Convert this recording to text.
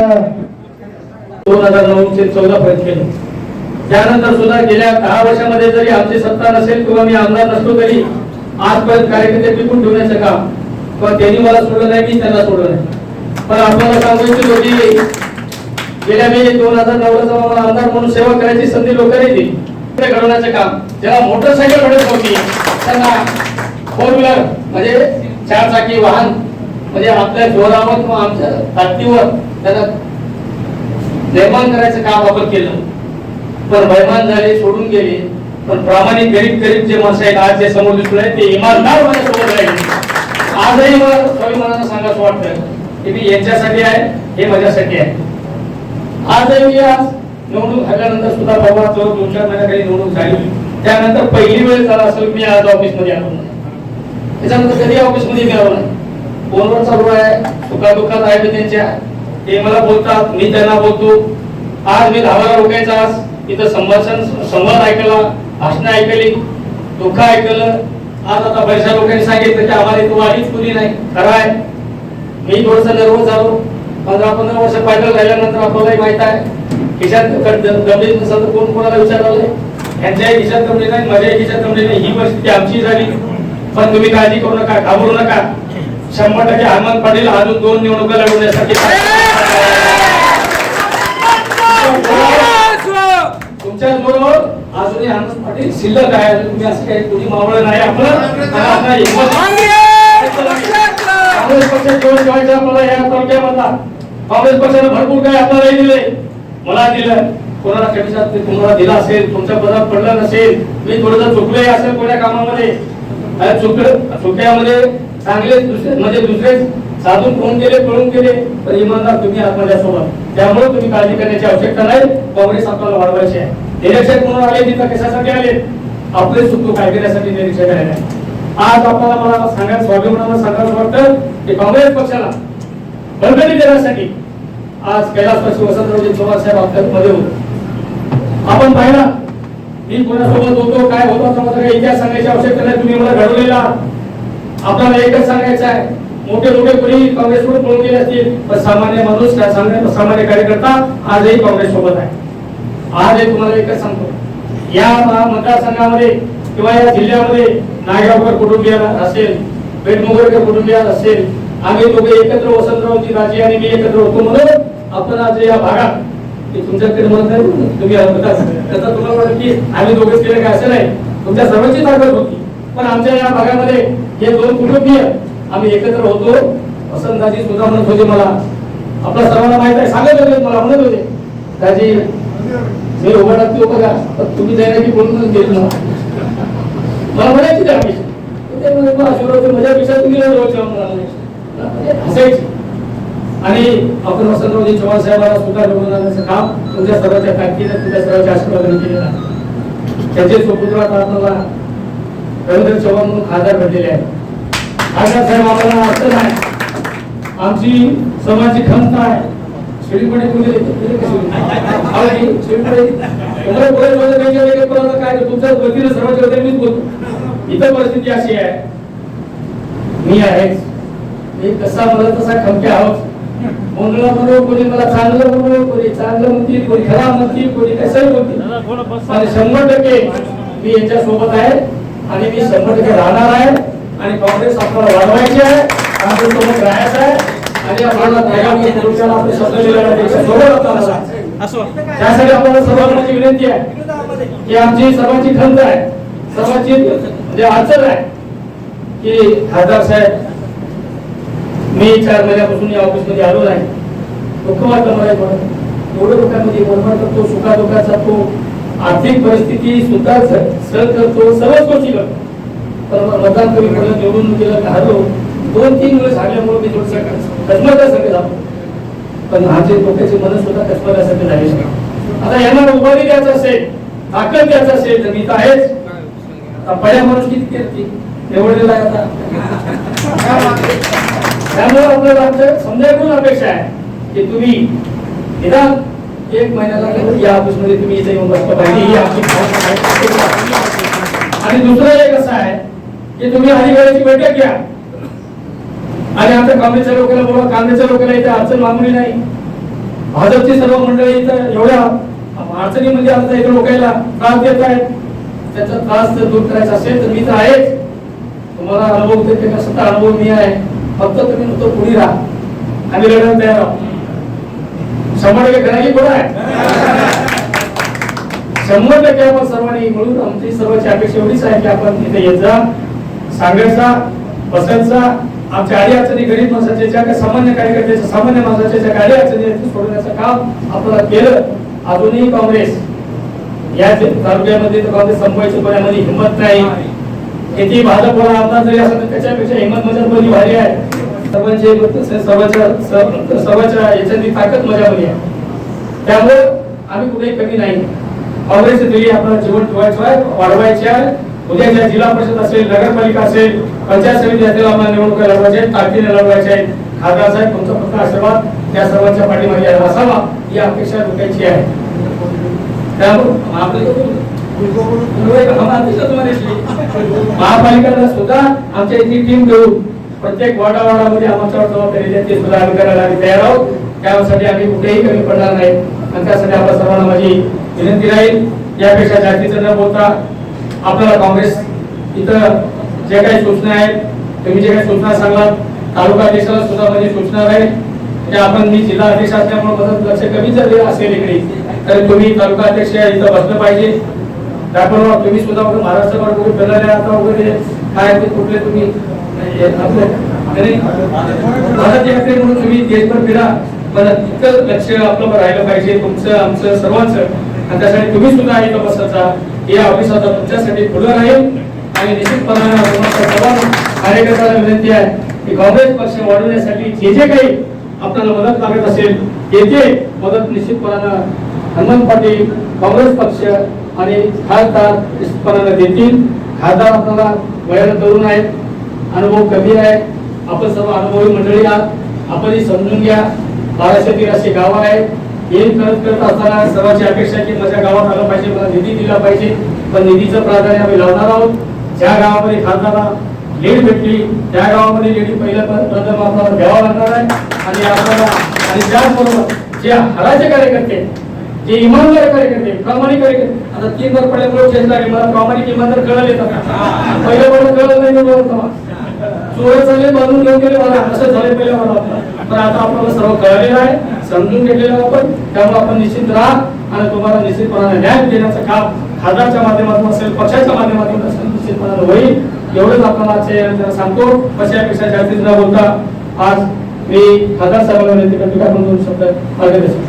दोन हजार नऊ ते चौदा पर्यंत केलं त्यानंतर सुद्धा गेल्या दहा वर्षामध्ये जरी आमची सत्ता नसेल किंवा मी आमदार नसलो तरी आजपर्यंत कार्यकर्ते टिकून ठेवण्याचं काम पण त्यांनी मला सोडलं नाही मी त्यांना सोडलं नाही. पण आपल्याला सांगू इच्छितो की गेल्या मी दोन हजार नऊला जेव्हा मला आमदार म्हणून सेवा करायची संधी लोकांनी दिली घडवण्याचं काम. ज्याला मोटरसायकल घडत नव्हती त्यांना फोर व्हीलर म्हणजे चार चाकी वाहन म्हणजे आपल्या जोरावर किंवा आमच्या ताकदीवर त्यांना निर्माण करायचं काम आपण केलं. पण बैमान झाले सोडून गेले. पण प्रामाणिक गरीब गरीब जे माणसं आहेत आज जे समोर दिसून आहेत ते इमानदार माझ्यासोबत राहिले आजही मला स्वाभिमानानं सांगायचं वाटतं की मी यांच्यासाठी आहे हे माझ्यासाठी आहे. आजही मी आज निवडणूक झाल्यानंतर सुद्धा बाबा जवळ दोन चार महिन्याखाली निवडणूक झाली. त्यानंतर पहिली वेळ झाला असेल मी आज ऑफिसमध्ये आलो नाही. त्याच्यानंतर कधी ऑफिसमध्ये मी आलो नाही. फोनवर चालू आहे सुखादुखात आहे मी त्यांच्या. ते मला बोलतात मी त्यांना बोलतो. आज मी दहा लोकांचा आज इथं संभाषण संवाद ऐकला भाषण ऐकली दुःख ऐकलं. आज आता बऱ्याचशा लोकांनी सांगितलं की आम्हाला इथं वाढीच कुणी नाही. खरं आहे. मी थोडस नर्वस झालो. पंधरा पंधरा वर्ष पायदल राहिल्यानंतर आपल्यालाही माहीत आहे. खिशात दमली नसेल तर कोण कोणाला विचारलं यांच्याही खिशात दमली नाही माझ्याही खिशात दमली नाही. ही परिस्थिती आमची झाली. पण तुम्ही काळजी करू नका घाबरू नका. शंभर टक्के हनुमान पाटील अजून दोन निवडणुका लढवण्यासाठी तुमच्या बरोबर अजूनही हनुमान पाटील शिल्लक आहे. तुम्ही असं काही कोणी मावळ नाही आपलं. आणि काँग्रेस पक्ष जेवण जेवायचं आपल्याला या तालुक्यामधला. काँग्रेस पक्षाने भरपूर काही आपल्यालाही दिले. मला दिलं. कोणाला कमिशन तुम्हाला दिला असेल तुमच्या पदात पडलं नसेल मी थोडंसं चुकले असेल कोण्या कामामध्ये? अरे चुकलं चुक्यामध्ये चांगले दुसरे म्हणजे दुसरे साधून फोन केले पळून केले पण इमानदार तुम्ही आहात माझ्यासोबत त्यामुळे तुम्ही काळजी करण्याची आवश्यकता नाही. काँग्रेस आपल्याला वाढवायची आहे. निरीक्षक म्हणून आले तिथं कशासाठी आले? आपले सुख काय करण्यासाठी निरीक्षक आले? आज आपल्याला मला सांगायला स्वाभिमानानं सांगायला वाटतं की काँग्रेस पक्षाला बळकटी देण्यासाठी आज कैलासवासी वसंतरावजी चव्हाण साहेब आपल्यामध्ये होते. आपण पाहिला मी कोणासोबत होतो काय होतो तर काही इतिहास सांगायची आवश्यकता नाही तुम्ही मला घडवलेला. आपल्याला एकच सांगायचं आहे मोठे मोठे कोणी काँग्रेसकडून पळून गेले असतील पण सामान्य माणूस काय सामान्य कार्यकर्ता आजही काँग्रेस सोबत आहे. आज एक तुम्हाला एकच सांगतो. या महा- मतदारसंघामध्ये किंवा या जिल्ह्यामध्ये नायगावकर कुटुंबियाला असेल बेटमुगरकर कुटुंबीय असेल आम्ही दोघे एकत्र वसंतरावची राजी आणि मी एकत्र होतो म्हणून आपण आज या भागात तुमच्याकडे म्हणत नाही तुम्ही त्याचा तुम्हाला वाटत की आम्ही दोघेच केलं काय असं नाही. तुमच्या सर्वांची ताकद होती. पण आमच्या या भागामध्ये हे दोन कुटुंबीय आम्ही एकत्र होतो. वसंतदाजी सुद्धा म्हणत होते मला आपल्या सर्वांना माहीत आहे सांगत होते मला म्हणत होते दाजी मी उभा टाकतो बघा तुम्ही जायला की बोलून गेलो? ना मला म्हणायची त्या ते म्हणे, माझ्यापेक्षा तुम्ही हसायची. आणि आपण वसंतरावजी चव्हाण साहेबांना सुद्धा निवडून आणण्याचं काम तुमच्या सर्वांच्या ताकदीने तुमच्या सर्वांच्या आशीर्वादाने केलेलं आहे. त्याचे सुपुत्र आपल्याला रवींद्र चव्हाण म्हणून खासदार घडलेले आहेत. खासदार साहेब आपल्याला अडचण आहे. आमची समाजाची खंत आहे. शिडीपणे तुम्ही काय तुमच्या वतीने सर्वांच्या वतीने मीच बोलतो. इतर परिस्थिती अशी आहे. मी कसा मला तसा खमक्या आहोत. मंगळा म्हणून कोणी मला चांगलं म्हणून कोणी चांगलं म्हणतील कोणी खराब म्हणतील कोणी कसंही म्हणतील आणि शंभर टक्के मी यांच्या सोबत आहे आणि मी शंभर टक्के राहणार आहे आणि काँग्रेस आपल्याला वाढवायची आहे. काँग्रेस सोबत राहायचं आहे. त्यासाठी आपल्याला विनंती आहे की आमची सर्वांची खंत आहे सर्वांची म्हणजे अडचण आहे की खासदार साहेब मी चार महिन्यापासून या ऑफिसमध्ये आलो नाही. दुःख वाटलं मला थोडं एवढं लोकांमध्ये करतो सुखादुखाचा तो आर्थिक परिस्थिती सुद्धा स- सहन करतो सर्वच गोष्टी करतो. पण मतदान कमी पडलं निवडून गेलं हरलो दोन तीन वेळेस हारल्यामुळे मी थोडस कसमतासारखे झालो. पण आमचे लोकांची मन सुद्धा कसमतासारखे झाले आता यांना उभारी द्यायचं असेल ताकद द्यायचं असेल तर मी तर आहेच. आता पड्या माणूस किती केली निवडलेला आहे आता. त्यामुळे आपल्याला आमच्या समजायकडून अपेक्षा आहे की तुम्ही निदान एक महिन्याला या ऑफिसमध्ये तुम्ही इथे येऊन बसलं पाहिजे. ही आमची आणि दुसरं एक असं आहे की तुम्ही अधिकाऱ्याची बैठक घ्या. आणि आमच्या कामेच्या लोकांना बोला कांद्याच्या लोकांना इथे अडचण मागणी नाही. भाजपची सर्व मंडळी इथं एवढ्या अडचणीमध्ये आता इथे लोकांना त्रास देत आहेत. त्याचा त्रास जर दूर करायचा असेल तर मी तर आहेच. तुम्हाला अनुभव देते का स्वतः अनुभव मी आहे. फक्त तुम्ही नुसतं पुढे राहा. आणि लढायला तयार शंभर टक्के घराही बरं आहे. शंभर टक्के आपण सर्वांनी मिळून आमची सर्वांची अपेक्षा एवढीच आहे की आपण इथे येत जा सांगायचा बसायचा आमच्या आडी अडचणी गरीब माणसाच्या ज्या सामान्य कार्यकर्त्याच्या सामान्य माणसाच्या ज्या गाडी अडचणी सोडवण्याचं काम आपल्याला केलं. अजूनही काँग्रेस या तालुक्यामध्ये काँग्रेस संपवायची कोणामध्ये हिंमत नाही. किती भाजप भाजपला आमदार जरी असला त्याच्यापेक्षा हिंमत माझ्यामध्ये भारी आहे. सर्वांची सर्वांच्या सर्वांच्या याच्यातली ताकद माझ्यामध्ये आहे. त्यामुळे आम्ही कुठेही कमी नाही. काँग्रेस आपल्याला जीवन ठेवायचं आहे वाढवायचे आहे. उद्याच्या जिल्हा परिषद असेल नगरपालिका असेल पंचायत समिती असेल आम्हाला निवडणूक लढवायचे आहेत ताकदीने लढवायच्या आहेत. खासदार साहेब तुमचा फक्त आशीर्वाद त्या सर्वांच्या पाठीमागे असावा ही अपेक्षा लोकांची आहे. त्यामुळे सुद्धा आमच्या इथली टीम घेऊन प्रत्येक वाडा वाडामध्ये आमच्यावर जबाबदारी आहे, ते सुद्धा आम्ही करायला आम्ही तयार आहोत. त्यासाठी आम्ही कुठेही कमी पडणार नाही. आणि त्यासाठी आपल्या सर्वांना माझी विनंती राहील. यापेक्षा जास्तीचं न बोलता आपल्याला काँग्रेस इथं जे काही सूचना आहेत तुम्ही जे काही सूचना सांगलात तालुका अध्यक्षाला सुद्धा म्हणजे सूचना राहील. म्हणजे आपण मी जिल्हा अध्यक्ष असल्यामुळे माझं लक्ष कमी जर असेल इकडे तर तुम्ही तालुका अध्यक्ष इथं बसलं पाहिजे. त्याप्रमाणे तुम्ही सुद्धा वगैरे महाराष्ट्रभर कुठे फिरलेले आता वगैरे काय ते कुठले तुम्ही भारत यात्रे म्हणून तुम्ही देशभर फिरा. पण इतकं लक्ष आपलं राहिलं पाहिजे तुमचं आमचं सर्वांचं. आणि त्यासाठी तुम्ही सुद्धा इथं बसायचा. हे ऑफिस आता तुमच्यासाठी खुलं राहील. आणि निश्चितपणाने तुम्हाला सर्व कार्यकर्त्यांना विनंती आहे की काँग्रेस पक्ष वाढवण्यासाठी जे जे काही आपल्याला मदत लागत असेल येथे मदत निश्चितपणानं हनुमंत पाटील काँग्रेस पक्ष आणि खासदार निश्चितपणानं देतील. खासदार आपल्याला वयाला तरुण आहेत. अनुभव कमी आहे. आपण सर्व अनुभवी मंडळी आहात. आपण समजून घ्या. बाराशे तेराशे गावं आहे हे करत करत असताना सर्वांची अपेक्षा की माझ्या गावात आलं पाहिजे मला निधी दिला पाहिजे. पण निधीचं प्राधान्य आम्ही लावणार आहोत. ज्या गावामध्ये खासदारा लीड भेटली त्या गावामध्ये लेडी पहिल्या प्रथम आपल्याला द्यावा लागणार आहे. आणि आपल्याला आणि त्याचबरोबर जे हराचे कार्यकर्ते जे इमानदार कार्यकर्ते प्रामाणिक कार्यकर्ते आता तीन वर पडल्यामुळे चेंज लागले मला प्रामाणिक इमानदार कळले पहिल्या पहिलं कळलं नाही मला. तेव्हा. चोर चालले बांधून घेऊन गेले मला. असं झाले पहिल्या मला. पण आता आपल्याला सर्व कळलेलं आहे. समजून घेतलेलं आपण. त्यामुळे आपण निश्चित राहा आणि तुम्हाला निश्चितपणाने न्याय देण्याचं काम खासदारच्या माध्यमातून असेल पक्षाच्या माध्यमातून असेल निश्चितपणाने होईल. एवढंच आपल्याला सांगतो. कशापेक्षा जास्तीत न बोलता आज मी खासदार साहेबांना विनंती करतो आपण दोन शब्द मार्गदर्शन